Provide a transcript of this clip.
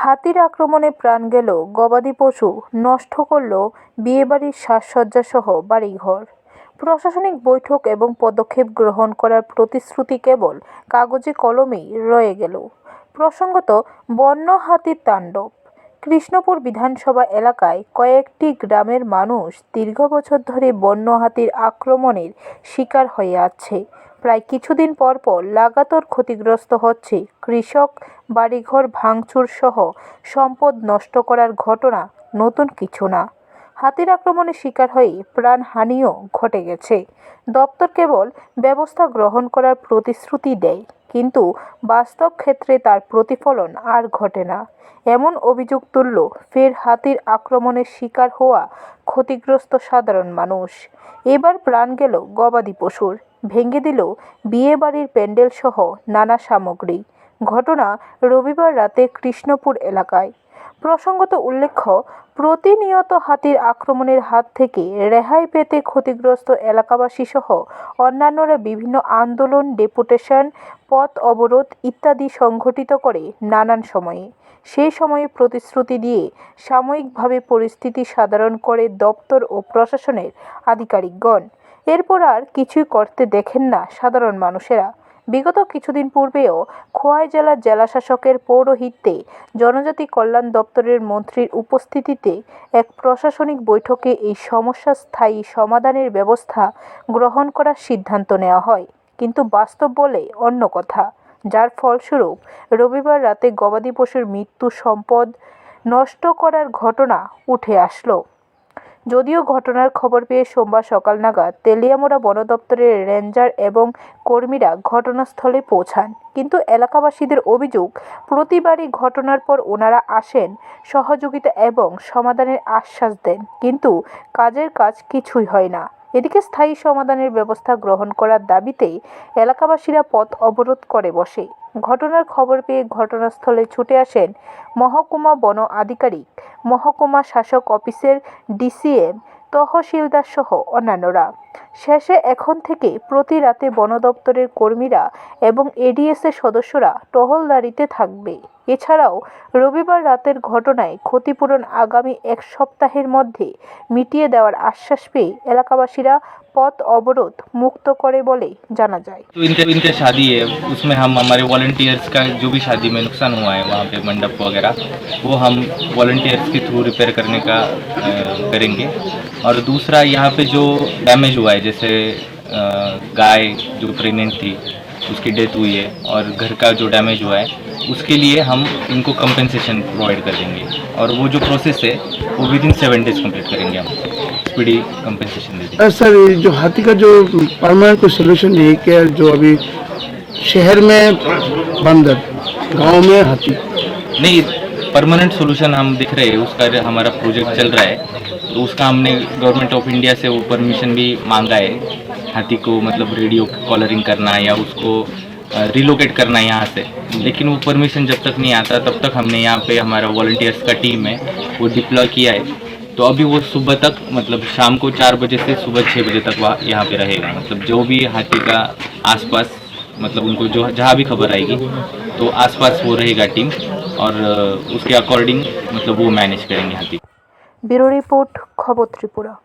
হাতির আক্রমণে প্রাণ গেল, গবাদি পশু নষ্ট করল, বিয়েবাড়ির সাজসজ্জাসহ বাড়িঘর। প্রশাসনিক বৈঠক এবং পদক্ষেপ গ্রহণ করার প্রতিশ্রুতি কেবল কাগজে কলমেই রয়ে গেল। প্রসঙ্গত, বন্য হাতির তাণ্ডব। কৃষ্ণপুর বিধানসভা এলাকায় কয়েকটি গ্রামের মানুষ দীর্ঘ বছর ধরে বন্য হাতির আক্রমণের শিকার হয়ে আছে। প্রায় কিছুদিন পর পর লাগাতার ক্ষতিগ্রস্ত হচ্ছে কৃষক বাড়িঘর ভাঙচুর সহ সম্পদ নষ্ট করার ঘটনা নতুন কিছু না। হাতির আক্রমণের শিকার হয়ে প্রাণহানিও ঘটে গেছে। দপ্তর কেবল ব্যবস্থা গ্রহণ করার প্রতিশ্রুতি দেয়, কিন্তু বাস্তব ক্ষেত্রে তার প্রতিফলন আর ঘটে না। এমন অভিযোগ তুলল ফের হাতির আক্রমণের শিকার হওয়া ক্ষতিগ্রস্ত সাধারণ মানুষ। এবার প্রাণ গেল গবাদি পশুর। ভেঙে দিল বিয়েবাড়ির প্যান্ডেল সহ নানা সামগ্রী। ঘটনা রবিবার রাতে কৃষ্ণপুর এলাকায়। প্রসঙ্গত উল্লেখ্য, প্রতিনিয়ত হাতির আক্রমণের হাত থেকে রেহাই পেতে ক্ষতিগ্রস্ত এলাকাবাসী সহ অন্যান্যরা বিভিন্ন আন্দোলন, ডেপুটেশন, পথ অবরোধ ইত্যাদি সংঘটিত করে নানান সময়ে। সেই সময়ে প্রতিশ্রুতি দিয়ে সাময়িকভাবে পরিস্থিতি সাধারণ করে দপ্তর ও প্রশাসনের আধিকারিকগণ এরপর আর কিছুই করতে দেখেন না সাধারণ মানুষেরা। বিগত কিছুদিন পূর্বেও খোয়াই জেলার জেলাশাসকের পৌরোহিত্যে জনজাতি কল্যাণ দপ্তরের মন্ত্রীর উপস্থিতিতে এক প্রশাসনিক বৈঠকে এই সমস্যা স্থায়ী সমাধানের ব্যবস্থা গ্রহণ করার সিদ্ধান্ত নেওয়া হয়। কিন্তু বাস্তব বলে অন্য কথা। যার ফলস্বরূপ রবিবার রাতে গবাদি পশুর মৃত্যু সম্পদ নষ্ট করার ঘটনা উঠে আসলো। যদিও ঘটনার খবর পেয়ে সোমবার সকাল নাগাদ তেলিয়ামুড়া বন দপ্তরের রেঞ্জার এবং কর্মীরা ঘটনাস্থলে পৌঁছান। কিন্তু এলাকাবাসীদের অভিযোগ, প্রতিবারই ঘটনার পর ওনারা আসেন সহযোগিতা এবং সমাধানের আশ্বাস দেন, কিন্তু কাজের কাজ কিছুই হয় না। এদিকে স্থায়ী সমাধানের ব্যবস্থা গ্রহণ করার দাবিতে এলাকাবাসীরা পথ অবরোধ করে বসে। ঘটনার খবর পেয়ে ঘটনাস্থলে ছুটে আসেন মহকুমা বন আধিকারিক। মহকুমা শাসক অফিসের ডিসিএম তহসিলদার সহ অন্যান্যরা। শেষে এখন থেকে প্রতি রাতে বন দপ্তরের কর্মীরা এবং এডিএসের সদস্যরা টহলদারিতে থাকবে। এছাড়াও রবিবার রাতের ঘটনায় ক্ষতিপূরণ আগামী এক সপ্তাহের মধ্যে মিটিয়ে দেওয়ার আশ্বাস পেয়ে এলাকাবাসীরা পথ অবরোধ মুক্ত করে বলে জানা যায় तो इनके इनके शादी है उसमें हम हमारे वॉल्टियर्स का जो भी शादी में नुकसान हुआ है वहाँ पे मंडप वगैरह वो हम वॉल्टियर्स के थ्रू रिपेयर करने का अ, करेंगे और दूसरा यहाँ पे जो डैमेज हुआ है जैसे अ, गाय जो प्रेग्नेंट थी उसकी डेथ हुई है और घर का जो डैमेज हुआ है उसके लिए हम इनको कंपेंसेशन प्रोवाइड कर देंगे। और वो जो प्रोसेस है वो within seven days complete करेंगे हम। स्पीडी कंपेंसेशन दे देंगे। सर ये जो हाथी का जो परमानेंट कोई सोल्यूशन है क्या जो अभी शहर में बंदर गाँव में हाथी? नहीं परमानेंट सोल्यूशन हम दिख रहे हैं उसका हमारा प्रोजेक्ट चल रहा है तो उसका हमने गवर्नमेंट ऑफ़ इंडिया से वो परमिशन भी मांगा है। हाथी को मतलब रेडियो कॉलरिंग करना या उसको रिलोकेट करना यहाँ से। लेकिन वो परमिशन जब तक नहीं आता, तब तक हमने यहाँ पे हमारा वॉल्टियर्स का टीम है, वो डिप्लॉय किया है। तो अभी वो सुबह तक मतलब शाम को चार बजे से सुबह छः बजे तक वह, यहाँ पे रहेगा। मतलब जो भी हाथी का आसपास मतलब उनको जो, जहाँ भी खबर आएगी तो आसपास वो रहेगा टीम और उसके अकॉर्डिंग मतलब वो मैनेज करेंगे हाथी। ब्यूरो रिपोर्ट, खबर त्रिपुरा।